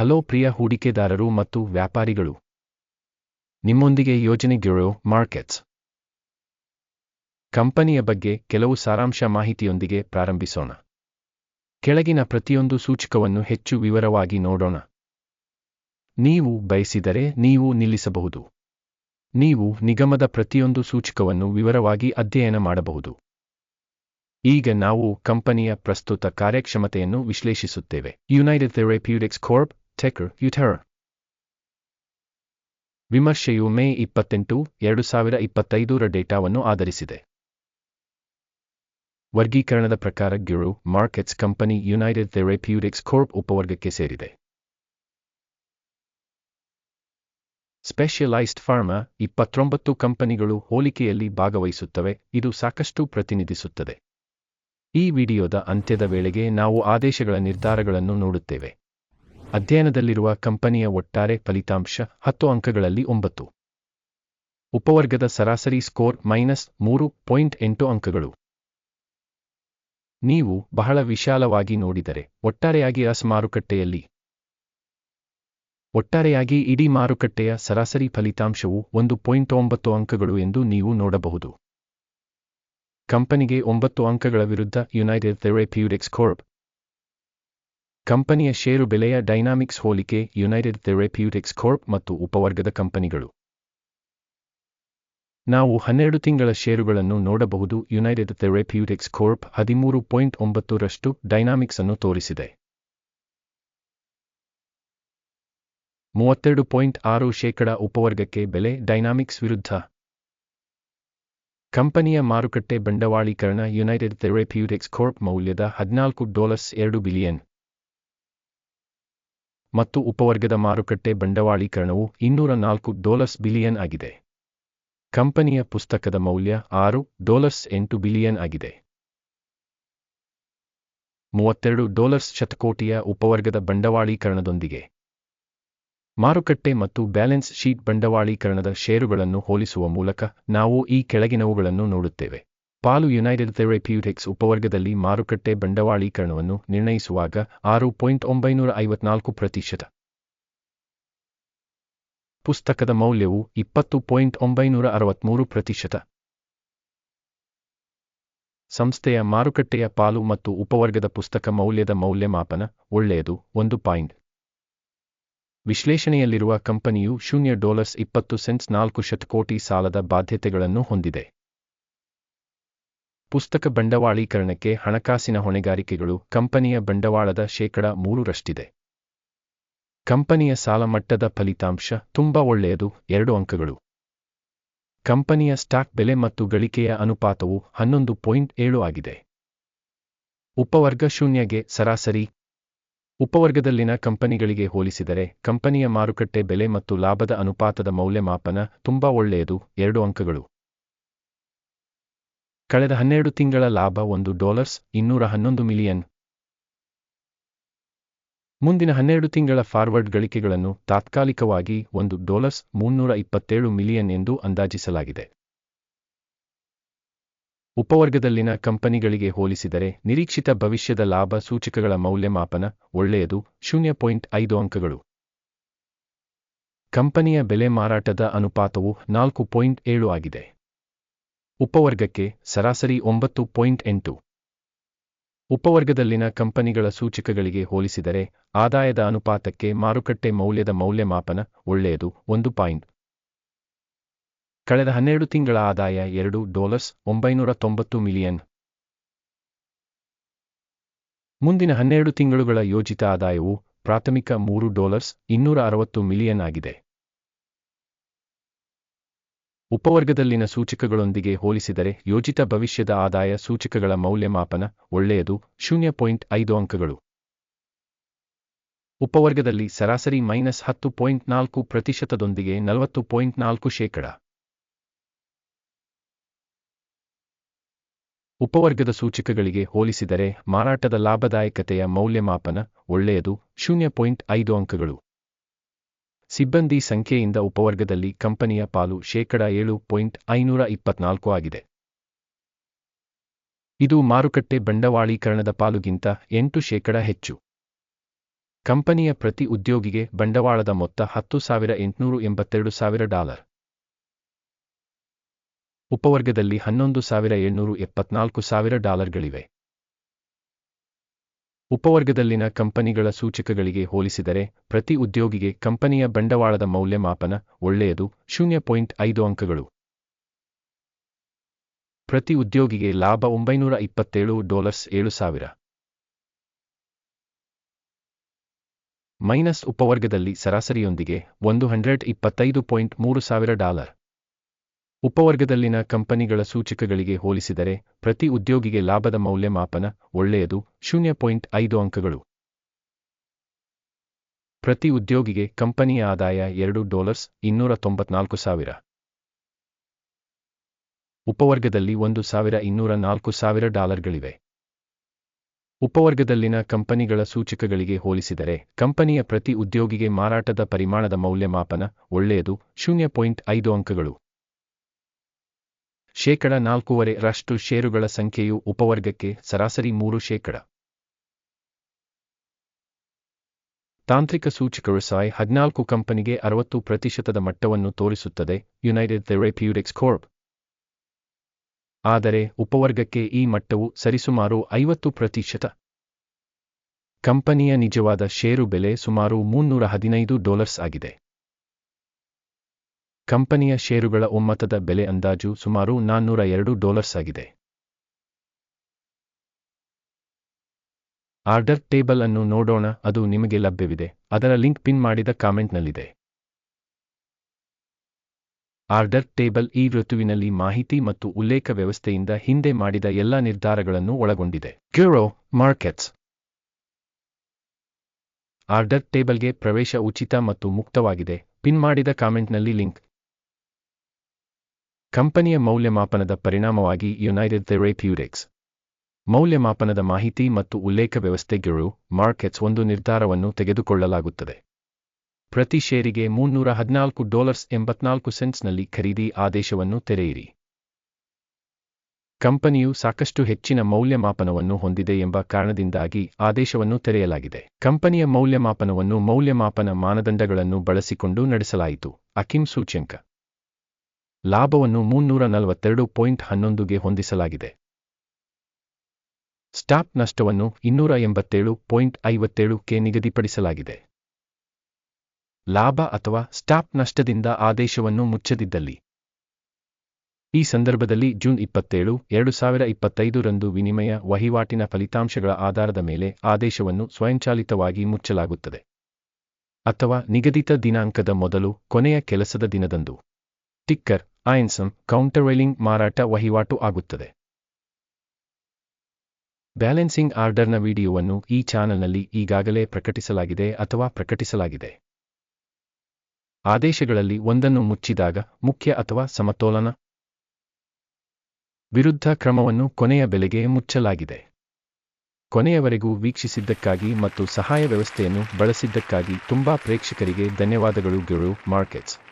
Hello ಪ್ರಿಯ ಹೂಡಿಕೆದಾರರು ಮತ್ತು ವ್ಯಾಪಾರಿಗಳು. ನಿಮ್ಮೊಂದಿಗೆ ಯೋಜನೆ ಗ್ಯೂರೋ ಮಾರ್ಕೆಟ್ಸ್. ಕಂಪನಿಯ ಬಗ್ಗೆ ಕೆಲವು ಸಾರಾಂಶ ಮಾಹಿತಿಯೊಂದಿಗೆ ಪ್ರಾರಂಭಿಸೋಣ. ಕೆಳಗಿನ ಪ್ರತಿಯೊಂದು ಸೂಚಕವನ್ನು ಹೆಚ್ಚು ವಿವರವಾಗಿ ನೋಡೋಣ. ನೀವು ಬಯಸಿದರೆ ನೀವು ನಿಲ್ಲಿಸಬಹುದು. ನೀವು ನಿಗಮದ ಪ್ರತಿಯೊಂದು ಸೂಚಕವನ್ನು ವಿವರವಾಗಿ ಅಧ್ಯಯನ ಮಾಡಬಹುದು. ಈಗ ನಾವು ಕಂಪನಿಯ ಪ್ರಸ್ತುತ ಕಾರ್ಯಕ್ಷಮತೆಯನ್ನು ವಿಶ್ಲೇಷಿಸುತ್ತೇವೆ. United Therapeutics Corp ticker UTHR ವಿಮರ್ಶೆಯು May ಇಪ್ಪತ್ತೆಂಟು, ಎರಡು ಸಾವಿರ ಇಪ್ಪತ್ತೈದರ ಡೇಟಾವನ್ನು ಆಧರಿಸಿದೆ. ವರ್ಗೀಕರಣದ ಪ್ರಕಾರ ಗಿರು markets company United Therapeutics Corp ಉಪವರ್ಗಕ್ಕೆ ಸೇರಿದೆ. ಸ್ಪೆಷಲೈಸ್ಡ್ ಫಾರ್ಮಾ ಇಪ್ಪತ್ತೊಂಬತ್ತು ಕಂಪನಿಗಳು ಹೋಲಿಕೆಯಲ್ಲಿ ಭಾಗವಹಿಸುತ್ತವೆ, ಇದು ಸಾಕಷ್ಟು ಪ್ರತಿನಿಧಿಸುತ್ತದೆ. ಈ ವಿಡಿಯೋದ ಅಂತ್ಯದ ವೇಳೆಗೆ ನಾವು ಆದೇಶಗಳ ನಿರ್ಧಾರಗಳನ್ನು ನೋಡುತ್ತೇವೆ. ಅಧ್ಯಯನದಲ್ಲಿರುವ ಕಂಪನಿಯ ಒಟ್ಟಾರೆ ಫಲಿತಾಂಶ ಹತ್ತು ಅಂಕಗಳಲ್ಲಿ ಒಂಬತ್ತು. ಉಪವರ್ಗದ ಸರಾಸರಿ ಸ್ಕೋರ್ ಮೈನಸ್ ಮೂರು ಪಾಯಿಂಟ್ ಎಂಟು ಅಂಕಗಳು. ನೀವು ಬಹಳ ವಿಶಾಲವಾಗಿ ನೋಡಿದರೆ ಒಟ್ಟಾರೆಯಾಗಿ ಅಸ್ ಮಾರುಕಟ್ಟೆಯಲ್ಲಿ. ಒಟ್ಟಾರೆಯಾಗಿ ಇಡೀ ಮಾರುಕಟ್ಟೆಯ ಸರಾಸರಿ ಫಲಿತಾಂಶವು ಒಂದು ಪಾಯಿಂಟ್ ಒಂಬತ್ತು ಅಂಕಗಳು ಎಂದು ನೀವು ನೋಡಬಹುದು. ಕಂಪನಿಗೆ ಒಂಬತ್ತು ಅಂಕಗಳ ವಿರುದ್ಧ ಯುನೈಟೆಡ್ ಥೆರಪ್ಯೂಟಿಕ್ಸ್ ಕಾರ್ಪ್ ಕಂಪನಿಯ ಷೇರು ಬೆಲೆಯ ಡೈನಾಮಿಕ್ಸ್ ಹೋಲಿಕೆ ಯುನೈಟೆಡ್ ಥೆರಪ್ಯೂಟಿಕ್ಸ್ ಕೋರ್ಪ್ ಮತ್ತು ಉಪವರ್ಗದ ಕಂಪನಿಗಳು. ನಾವು ಹನ್ನೆರಡು ತಿಂಗಳ ಷೇರುಗಳನ್ನು ನೋಡಬಹುದು. ಯುನೈಟೆಡ್ ಥೆರಪ್ಯೂಟಿಕ್ಸ್ ಕೋರ್ಪ್ ಹದಿಮೂರು ಪಾಯಿಂಟ್ ಒಂಬತ್ತರಷ್ಟು ಡೈನಾಮಿಕ್ಸ್ ಅನ್ನು ತೋರಿಸಿದೆ. ಮೂವತ್ತೆರಡು ಪಾಯಿಂಟ್ ಆರು ಶೇಕಡ ಉಪವರ್ಗಕ್ಕೆ ಬೆಲೆ ಡೈನಾಮಿಕ್ಸ್ ವಿರುದ್ಧ. ಕಂಪನಿಯ ಮಾರುಕಟ್ಟೆ ಬಂಡವಾಳೀಕರಣ ಯುನೈಟೆಡ್ ಥೆರಪ್ಯೂಟಿಕ್ಸ್ ಕೋರ್ಪ್ ಮೌಲ್ಯದ ಹದಿನಾಲ್ಕು ಡಾಲರ್ಸ್ ಎರಡು ಬಿಲಿಯನ್. ಮತ್ತು ಉಪವರ್ಗದ ಮಾರುಕಟ್ಟೆ ಬಂಡವಾಳೀಕರಣವು ಇನ್ನೂರ ನಾಲ್ಕು ಡಾಲರ್ಸ್ ಬಿಲಿಯನ್ ಆಗಿದೆ. ಕಂಪನಿಯ ಪುಸ್ತಕದ ಮೌಲ್ಯ ಆರು ಡೋಲರ್ಸ್ ಎಂಟು ಬಿಲಿಯನ್ ಆಗಿದೆ. ಮೂವತ್ತೆರಡು ಡಾಲರ್ಸ್ ಶತಕೋಟಿಯ ಉಪವರ್ಗದ ಬಂಡವಾಳೀಕರಣದೊಂದಿಗೆ. ಮಾರುಕಟ್ಟೆ ಮತ್ತು ಬ್ಯಾಲೆನ್ಸ್ ಶೀಟ್ ಬಂಡವಾಳೀಕರಣದ ಷೇರುಗಳನ್ನು ಹೋಲಿಸುವ ಮೂಲಕ ನಾವು ಈ ಕೆಳಗಿನವುಗಳನ್ನು ನೋಡುತ್ತೇವೆ. ಪಾಲು ಯುನೈಟೆಡ್ ಥೆರಪ್ಯೂಟಿಕ್ಸ್ ಉಪವರ್ಗದಲ್ಲಿ ಮಾರುಕಟ್ಟೆ ಬಂಡವಾಳೀಕರಣವನ್ನು ನಿರ್ಣಯಿಸುವಾಗ ಆರು ಪಾಯಿಂಟ್ ಒಂಬೈನೂರ ಐವತ್ನಾಲ್ಕು ಪ್ರತಿಶತ. ಪುಸ್ತಕದ ಮೌಲ್ಯವು ಇಪ್ಪತ್ತು ಪಾಯಿಂಟ್ ಒಂಬೈನೂರ ಅರವತ್ಮೂರು ಪ್ರತಿಶತ. ಸಂಸ್ಥೆಯ ಮಾರುಕಟ್ಟೆಯ ಪಾಲು ಮತ್ತು ಉಪವರ್ಗದ ಪುಸ್ತಕ ಮೌಲ್ಯದ ಮೌಲ್ಯಮಾಪನ ಒಳ್ಳೆಯದು, ಒಂದು ಪಾಯಿಂಟ್. ವಿಶ್ಲೇಷಣೆಯಲ್ಲಿರುವ ಕಂಪನಿಯು ಶೂನ್ಯ ಡಾಲರ್ಸ್ ಇಪ್ಪತ್ತು ಸೆಂಟ್ಸ್ ನಾಲ್ಕು ಶತಕೋಟಿ ಸಾಲದ ಬಾಧ್ಯತೆಗಳನ್ನು ಹೊಂದಿದೆ. ಪುಸ್ತಕ ಬಂಡವಾಳೀಕರಣಕ್ಕೆ ಹಣಕಾಸಿನ ಹೊಣೆಗಾರಿಕೆಗಳು ಕಂಪನಿಯ ಬಂಡವಾಳದ ಶೇಕಡ ಮೂರರಷ್ಟಿದೆ ಕಂಪನಿಯ ಸಾಲ ಮಟ್ಟದ ಫಲಿತಾಂಶ ತುಂಬಾ ಒಳ್ಳೆಯದು, ಎರಡು ಅಂಕಗಳು. ಕಂಪನಿಯ ಸ್ಟಾಕ್ ಬೆಲೆ ಮತ್ತು ಗಳಿಕೆಯ ಅನುಪಾತವು ಹನ್ನೊಂದು ಪಾಯಿಂಟ್ ಏಳು ಆಗಿದೆ. ಉಪವರ್ಗ ಶೂನ್ಯಗೆ ಸರಾಸರಿ. ಉಪವರ್ಗದಲ್ಲಿನ ಕಂಪನಿಗಳಿಗೆ ಹೋಲಿಸಿದರೆ ಕಂಪನಿಯ ಮಾರುಕಟ್ಟೆ ಬೆಲೆ ಮತ್ತು ಲಾಭದ ಅನುಪಾತದ ಮೌಲ್ಯಮಾಪನ ತುಂಬಾ ಒಳ್ಳೆಯದು, ಎರಡು ಅಂಕಗಳು. ಕಳೆದ ಹನ್ನೆರಡು ತಿಂಗಳ ಲಾಭ ಒಂದು ಡಾಲರ್ಸ್ ಇನ್ನೂರ ಹನ್ನೊಂದು ಮಿಲಿಯನ್. ಮುಂದಿನ ಹನ್ನೆರಡು ತಿಂಗಳ ಫಾರ್ವರ್ಡ್ ಗಳಿಕೆಗಳನ್ನು ತಾತ್ಕಾಲಿಕವಾಗಿ ಒಂದು ಡಾಲರ್ಸ್ ಮುನ್ನೂರ ಇಪ್ಪತ್ತೇಳು ಮಿಲಿಯನ್ ಎಂದು ಅಂದಾಜಿಸಲಾಗಿದೆ. ಉಪವರ್ಗದಲ್ಲಿನ ಕಂಪನಿಗಳಿಗೆ ಹೋಲಿಸಿದರೆ ನಿರೀಕ್ಷಿತ ಭವಿಷ್ಯದ ಲಾಭ ಸೂಚಕಗಳ ಮೌಲ್ಯಮಾಪನ ಒಳ್ಳೆಯದು ಶೂನ್ಯ ಪಾಯಿಂಟ್ ಅಂಕಗಳು. ಕಂಪನಿಯ ಬೆಲೆ ಮಾರಾಟದ ಅನುಪಾತವು ನಾಲ್ಕು ಪಾಯಿಂಟ್ ಏಳು ಆಗಿದೆ. ಉಪವರ್ಗಕ್ಕೆ ಸರಾಸರಿ ಒಂಬತ್ತು ಪಾಯಿಂಟ್ ಎಂಟು. ಉಪವರ್ಗದಲ್ಲಿನ ಕಂಪನಿಗಳ ಸೂಚಕಗಳಿಗೆ ಹೋಲಿಸಿದರೆ, ಆದಾಯದ ಅನುಪಾತಕ್ಕೆ ಮಾರುಕಟ್ಟೆ ಮೌಲ್ಯದ ಮೌಲ್ಯಮಾಪನ ಒಳ್ಳೆಯದು ಒಂದು ಪಾಯಿಂಟ್. ಕಳೆದ ಹನ್ನೆರಡು ತಿಂಗಳ ಆದಾಯ ಎರಡು ಡಾಲರ್ಸ್ ಒಂಬೈನೂರ ತೊಂಬತ್ತು ಮಿಲಿಯನ್. ಮುಂದಿನ ಹನ್ನೆರಡು ತಿಂಗಳುಗಳ ಯೋಜಿತ ಆದಾಯವು ಪ್ರಾಥಮಿಕ ಮೂರು ಡಾಲರ್ಸ್ ಇನ್ನೂರ ಅರವತ್ತು ಮಿಲಿಯನ್ ಆಗಿದೆ. ಉಪವರ್ಗದಲ್ಲಿನ ಸೂಚಕಗಳೊಂದಿಗೆ ಹೋಲಿಸಿದರೆ ಯೋಜಿತ ಭವಿಷ್ಯದ ಆದಾಯ ಸೂಚಕಗಳ ಮೌಲ್ಯಮಾಪನ ಒಳ್ಳೆಯದು, ಶೂನ್ಯ ಪಾಯಿಂಟ್ ಐದು ಅಂಕಗಳು. ಉಪವರ್ಗದಲ್ಲಿ ಸರಾಸರಿ ಮೈನಸ್ ಹತ್ತು ಪಾಯಿಂಟ್ ನಾಲ್ಕು ಪ್ರತಿಶತದೊಂದಿಗೆ ನಲವತ್ತು ಪಾಯಿಂಟ್ ನಾಲ್ಕು ಶೇಕಡ. ಉಪವರ್ಗದ ಸೂಚಕಗಳಿಗೆ ಹೋಲಿಸಿದರೆ ಮಾರಾಟದ ಲಾಭದಾಯಕತೆಯ ಮೌಲ್ಯಮಾಪನ ಒಳ್ಳೆಯದು, ಶೂನ್ಯ ಪಾಯಿಂಟ್ ಐದು ಅಂಕಗಳು. ಸಿಬ್ಬಂದಿ ಸಂಖ್ಯೆಯಿಂದ ಉಪವರ್ಗದಲ್ಲಿ ಕಂಪನಿಯ ಪಾಲು ಶೇಕಡ ಏಳು ಪಾಯಿಂಟ್ ಐನೂರ ಇಪ್ಪತ್ನಾಲ್ಕು ಆಗಿದೆ. ಇದು ಮಾರುಕಟ್ಟೆ ಬಂಡವಾಳೀಕರಣದ ಪಾಲುಗಿಂತ ಎಂಟು ಶೇಕಡ ಹೆಚ್ಚು. ಕಂಪನಿಯ ಪ್ರತಿ ಉದ್ಯೋಗಿಗೆ ಬಂಡವಾಳದ ಮೊತ್ತ ಹತ್ತು ಸಾವಿರ ಎಂಟುನೂರು ಎಂಬತ್ತೆರಡು ಸಾವಿರ ಡಾಲರ್. ಉಪವರ್ಗದಲ್ಲಿ ಹನ್ನೊಂದು ಸಾವಿರ ಏಳ್ನೂರು ಎಪ್ಪತ್ನಾಲ್ಕು ಸಾವಿರ ಡಾಲರ್ಗಳಿವೆ. ಉಪವರ್ಗದಲ್ಲಿನ ಕಂಪನಿಗಳ ಸೂಚಕಗಳಿಗೆ ಹೋಲಿಸಿದರೆ, ಪ್ರತಿ ಉದ್ಯೋಗಿಗೆ ಕಂಪನಿಯ ಬಂಡವಾಳದ ಮೌಲ್ಯಮಾಪನ ಒಳ್ಳೆಯದು, ಶೂನ್ಯ ಪಾಯಿಂಟ್ ಐದು ಅಂಕಗಳು. ಪ್ರತಿ ಉದ್ಯೋಗಿಗೆ ಲಾಭ ಒಂಬೈನೂರ ಇಪ್ಪತ್ತೇಳು ಡಾಲರ್ಸ್ ಏಳು ಸಾವಿರ. ಮೈನಸ್ ಉಪವರ್ಗದಲ್ಲಿ ಸರಾಸರಿಯೊಂದಿಗೆ ಒಂದು ಹಂಡ್ರೆಡ್ ಇಪ್ಪತ್ತೈದು ಪಾಯಿಂಟ್ ಮೂರು ಸಾವಿರ ಡಾಲರ್. ಉಪವರ್ಗದಲ್ಲಿನ ಕಂಪನಿಗಳ ಸೂಚಕಗಳಿಗೆ ಹೋಲಿಸಿದರೆ, ಪ್ರತಿ ಉದ್ಯೋಗಿಗೆ ಲಾಭದ ಮೌಲ್ಯಮಾಪನ ಒಳ್ಳೆಯದು, ಶೂನ್ಯ ಪಾಯಿಂಟ್ ಐದು ಅಂಕಗಳು. ಪ್ರತಿ ಉದ್ಯೋಗಿಗೆ ಕಂಪನಿಯ ಆದಾಯ ಎರಡು ಡಾಲರ್ಸ್ ಇನ್ನೂರ ತೊಂಬತ್ನಾಲ್ಕು ಸಾವಿರ. ಉಪವರ್ಗದಲ್ಲಿ ಒಂದು ಸಾವಿರ ಇನ್ನೂರ ನಾಲ್ಕು ಸಾವಿರ ಡಾಲರ್ಗಳಿವೆ. ಉಪವರ್ಗದಲ್ಲಿನ ಕಂಪನಿಗಳ ಸೂಚಕಗಳಿಗೆ ಹೋಲಿಸಿದರೆ, ಕಂಪನಿಯ ಪ್ರತಿ ಉದ್ಯೋಗಿಗೆ ಮಾರಾಟದ ಪರಿಮಾಣದ ಮೌಲ್ಯಮಾಪನ ಒಳ್ಳೆಯದು, ಶೂನ್ಯ ಪಾಯಿಂಟ್ ಐದು ಅಂಕಗಳು. ಶೇಕಡ ನಾಲ್ಕೂವರೆ ರಷ್ಟು ಷೇರುಗಳ ಸಂಖ್ಯೆಯು ಉಪವರ್ಗಕ್ಕೆ ಸರಾಸರಿ ಮೂರು ಶೇಕಡ. ತಾಂತ್ರಿಕ ಸೂಚಕರು ಸಾಯ್ ಹದಿನಾಲ್ಕು ಕಂಪನಿಗೆ ಅರವತ್ತು ಪ್ರತಿಶತದ ಮಟ್ಟವನ್ನು ತೋರಿಸುತ್ತದೆ ಯುನೈಟೆಡ್ ಥೆರಪ್ಯೂಟಿಕ್ಸ್ ಕೋರ್ಪ್ ಆದರೆ ಉಪವರ್ಗಕ್ಕೆ ಈ ಮಟ್ಟವು ಸರಿಸುಮಾರು ಐವತ್ತು ಪ್ರತಿಶತ. ಕಂಪನಿಯ ನಿಜವಾದ ಷೇರು ಬೆಲೆ ಸುಮಾರು ಮುನ್ನೂರ ಹದಿನೈದು ಡಾಲರ್ಸ್ ಆಗಿದೆ. ಕಂಪನಿಯ ಷೇರುಗಳ ಒಮ್ಮತದ ಬೆಲೆ ಅಂದಾಜು ಸುಮಾರು ನಾನ್ನೂರ ಎರಡು ಡಾಲರ್ಸ್ ಆಗಿದೆ. ಆರ್ಡರ್ ಟೇಬಲ್ ಅನ್ನು ನೋಡೋಣ, ಅದು ನಿಮಗೆ ಲಭ್ಯವಿದೆ. ಅದರ ಲಿಂಕ್ ಪಿನ್ ಮಾಡಿದ ಕಾಮೆಂಟ್ನಲ್ಲಿದೆ. ಆರ್ಡರ್ ಟೇಬಲ್ ಈ ಋತುವಿನಲ್ಲಿ ಮಾಹಿತಿ ಮತ್ತು ಉಲ್ಲೇಖ ವ್ಯವಸ್ಥೆಯಿಂದ ಹಿಂದೆ ಮಾಡಿದ ಎಲ್ಲ ನಿರ್ಧಾರಗಳನ್ನು ಒಳಗೊಂಡಿದೆ. ಕ್ಯೂರೋ ಮಾರ್ಕೆಟ್ಸ್. ಆರ್ಡರ್ ಟೇಬಲ್ಗೆ ಪ್ರವೇಶ ಉಚಿತ ಮತ್ತು ಮುಕ್ತವಾಗಿದೆ. ಪಿನ್ ಮಾಡಿದ ಕಾಮೆಂಟ್ನಲ್ಲಿ ಲಿಂಕ್. ಕಂಪನಿಯ ಮೌಲ್ಯಮಾಪನದ ಪರಿಣಾಮವಾಗಿ ಯುನೈಟೆಡ್ ಥೆರಪ್ಯೂಟಿಕ್ಸ್ ಮೌಲ್ಯಮಾಪನದ ಮಾಹಿತಿ ಮತ್ತು ಉಲ್ಲೇಖ ವ್ಯವಸ್ಥೆಗಳು ಮಾರ್ಕೆಟ್ಸ್ ಒಂದು ನಿರ್ಧಾರವನ್ನು ತೆಗೆದುಕೊಳ್ಳಲಾಗುತ್ತದೆ. ಪ್ರತಿ ಷೇರಿಗೆ ಮುನ್ನೂರ ಹದಿನಾಲ್ಕು ಡಾಲರ್ಸ್ ಎಂಬತ್ನಾಲ್ಕು ಸೆಂಟ್ಸ್ನಲ್ಲಿ ಖರೀದಿ ಆದೇಶವನ್ನು ತೆರೆಯಿರಿ. ಕಂಪನಿಯು ಸಾಕಷ್ಟು ಹೆಚ್ಚಿನ ಮೌಲ್ಯಮಾಪನವನ್ನು ಹೊಂದಿದೆ ಎಂಬ ಕಾರಣದಿಂದಾಗಿ ಆದೇಶವನ್ನು ತೆರೆಯಲಾಗಿದೆ. ಕಂಪನಿಯ ಮೌಲ್ಯಮಾಪನವನ್ನು ಮೌಲ್ಯಮಾಪನ ಮಾನದಂಡಗಳನ್ನು ಬಳಸಿಕೊಂಡು ನಡೆಸಲಾಯಿತು, ಅಕಿಮ್ ಸೂಚ್ಯಂಕ. ಲಾಭವನ್ನು ಮುನ್ನೂರ ನಲವತ್ತೆರಡು ಪಾಯಿಂಟ್ ಹನ್ನೊಂದುಗೆ ಹೊಂದಿಸಲಾಗಿದೆ. ಸ್ಟಾಪ್ ನಷ್ಟವನ್ನು ಇನ್ನೂರ ಎಂಬತ್ತೇಳು ಪಾಯಿಂಟ್ ಐವತ್ತೇಳು ಕೆ ನಿಗದಿಪಡಿಸಲಾಗಿದೆ. ಲಾಭ ಅಥವಾ ಸ್ಟಾಪ್ ನಷ್ಟದಿಂದ ಆದೇಶವನ್ನು ಮುಚ್ಚದಿದ್ದಲ್ಲಿ. ಈ ಸಂದರ್ಭದಲ್ಲಿ ಜೂನ್ ಇಪ್ಪತ್ತೇಳು, ಎರಡು ಸಾವಿರ ಇಪ್ಪತ್ತೈದರಂದು ವಿನಿಮಯ ವಹಿವಾಟಿನ ಫಲಿತಾಂಶಗಳ ಆಧಾರದ ಮೇಲೆ ಆದೇಶವನ್ನು ಸ್ವಯಂಚಾಲಿತವಾಗಿ ಮುಚ್ಚಲಾಗುತ್ತದೆ. ಅಥವಾ ನಿಗದಿತ ದಿನಾಂಕದ ಮೊದಲು ಕೊನೆಯ ಕೆಲಸದ ದಿನದಂದು. ಟಿಕ್ಕರ್ ಐನ್ಸಮ್ ಕೌಂಟರ್ವೈಲಿಂಗ್ ಮಾರಾಟ ವಹಿವಾಟು ಆಗುತ್ತದೆ. ಬ್ಯಾಲೆನ್ಸಿಂಗ್ ಆರ್ಡರ್ನ ವಿಡಿಯೋವನ್ನು ಈ ಚಾನಲ್ನಲ್ಲಿ ಈಗಾಗಲೇ ಪ್ರಕಟಿಸಲಾಗಿದೆ ಅಥವಾ ಪ್ರಕಟಿಸಲಾಗಿದೆ. ಆದೇಶಗಳಲ್ಲಿ ಒಂದನ್ನು ಮುಚ್ಚಿದಾಗ ಮುಖ್ಯ ಅಥವಾ ಸಮತೋಲನ ವಿರುದ್ಧ ಕ್ರಮವನ್ನು ಕೊನೆಯ ಬೆಲೆಗೆ ಮುಚ್ಚಲಾಗಿದೆ. ಕೊನೆಯವರೆಗೂ ವೀಕ್ಷಿಸಿದ್ದಕ್ಕಾಗಿ ಮತ್ತು ಸಹಾಯ ವ್ಯವಸ್ಥೆಯನ್ನು ಬಳಸಿದ್ದಕ್ಕಾಗಿ ತುಂಬಾ ಪ್ರೇಕ್ಷಕರಿಗೆ ಧನ್ಯವಾದಗಳು. ಗೆಳು ಮಾರ್ಕೆಟ್ಸ್